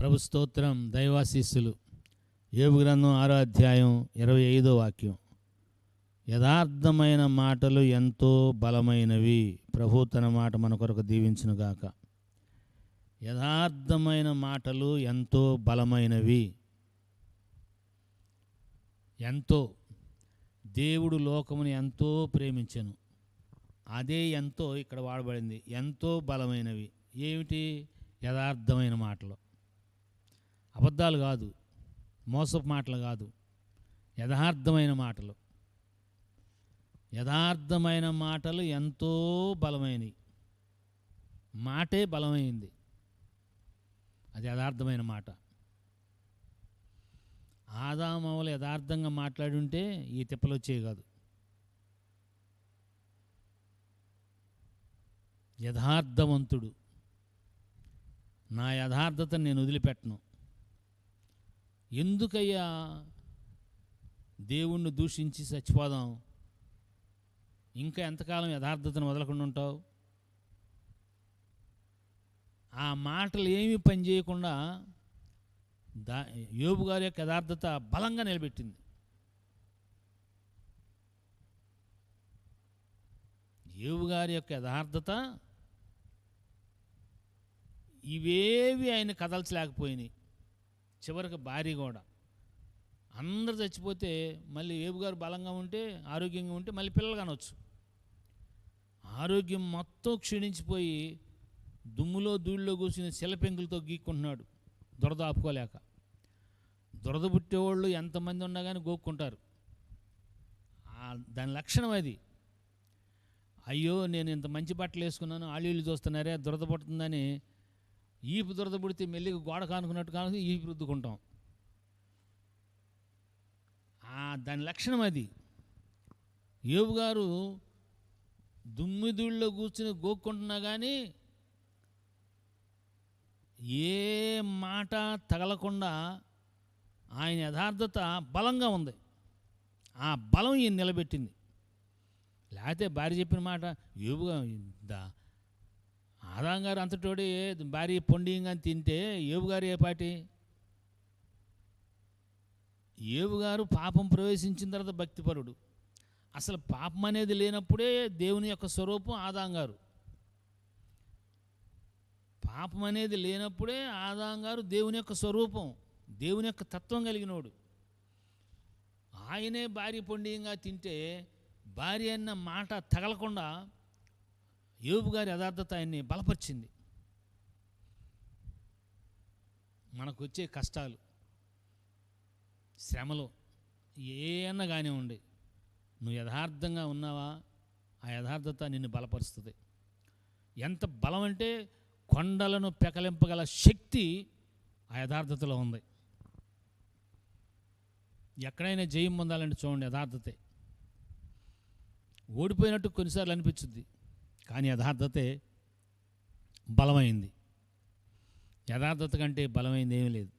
ప్రభు స్తోత్రం దైవాశీస్సులు. ఏబు గ్రంథం ఆరో అధ్యాయం ఇరవై ఐదో వాక్యం. యథార్థమైన మాటలు ఎంతో బలమైనవి. ప్రభు తన మాట మన కొరకు దీవించునుగాక యథార్థమైన మాటలు ఎంతో బలమైనవి. ఎంతో. దేవుడు లోకముని ఎంతో ప్రేమించెను. అదే ఎంతో ఇక్కడ వాడబడింది. ఎంతో బలమైనవి. ఏమిటి? యథార్థమైన మాటలు. అబద్ధాలు కాదు మోసపు మాటలు కాదు యథార్థమైన మాటలు. యథార్థమైన మాటలు ఎంతో బలమైనవి. మాటే బలమైంది. అది యథార్థమైన మాట. ఆదామవలు యథార్థంగా మాట్లాడి ఉంటే ఈ తిప్పలు వచ్చేవి కాదు. యథార్థవంతుడు. నా యథార్థతను నేను వదిలిపెట్టను. ఎందుకయ్యా దేవుణ్ణి దూషించి చచ్చిపోదాం ఇంకా ఎంతకాలం యథార్థతను వదలకుండా ఉంటావు? ఆ మాటలు ఏమీ పని చేయకుండా దా యోబు గారి యొక్క యథార్థత బలంగా నిలబెట్టింది. యోబు గారి యొక్క యథార్థత ఇవేవి ఆయన కదల్చలేకపోయినాయి. చివరికి భార్య కూడా అందరు చచ్చిపోతే మళ్ళీ ఏబు గారు బలంగా ఉంటే ఆరోగ్యంగా ఉంటే మళ్ళీ పిల్లలు కానొచ్చు. ఆరోగ్యం మొత్తం క్షీణించిపోయి దుమ్ములో ధూళిలో కూర్చుని శిలపెంకులతో గీక్కుంటున్నాడు. దురద ఆపుకోలేక. దురద పుట్టేవాళ్ళు ఎంతమంది ఉన్నా కానీ గోక్కుంటారు. దాని లక్షణం అది. అయ్యో నేను ఇంత మంచి బట్టలు వేసుకున్నాను ఆళ్ళు చూస్తున్నారే దురద పుడుతుందని ఈపు దురద పుడితే మెల్లిగా గోడ కానుకున్నట్టు కాను ఈపు రుద్దుకుంటాం. ఆ దాని లక్షణం అది. యోబు గారు దుమ్మిదుళ్ళలో కూర్చుని గోక్కుంటున్నా కానీ ఏ మాట తగలకుండా ఆయన యథార్థత బలంగా ఉంది. ఆ బలం ఈయన నిలబెట్టింది. లేకపోతే భార్య చెప్పిన మాట యోబుగా దా ఆదాం గారు అంతటోడి భార్య పొండియంగా తింటే ఏబు గారు ఏ పాటి ఏవుగారు పాపం ప్రవేశించిన తర్వాత భక్తిపరుడు. అసలు పాపం అనేది లేనప్పుడే దేవుని యొక్క స్వరూపం ఆదాం గారు. పాపం అనేది లేనప్పుడే ఆదాం గారు దేవుని యొక్క స్వరూపం దేవుని యొక్క తత్వం కలిగినోడు. ఆయనే భార్య పొండియంగా తింటే భార్య అన్న మాట తగలకుండా యోబు గారి యథార్థత ఆయన్ని బలపరిచింది. మనకు వచ్చే కష్టాలు శ్రమలు ఏమన్నా కానీ ఉండి నువ్వు యథార్థంగా ఉన్నావా? ఆ యథార్థత నిన్ను బలపరుస్తుంది. ఎంత బలం అంటే కొండలను పెకలింపగల శక్తి ఆ యథార్థతలో ఉంది. ఎక్కడైనా జయం పొందాలంటే చూడండి యథార్థతే. ఓడిపోయినట్టు కొన్నిసార్లు అనిపించుద్ది. కానీ యథార్థతే బలమైంది. యథార్థత కంటే బలమైంది ఏమీ లేదు.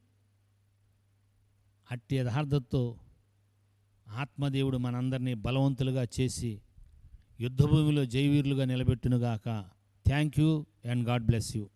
అట్టి యథార్థతతో ఆత్మదేవుడు మనందరినీ బలవంతులుగా చేసి యుద్ధభూమిలో జైవీరులుగా నిలబెట్టునుగాక. Thank you and God bless you.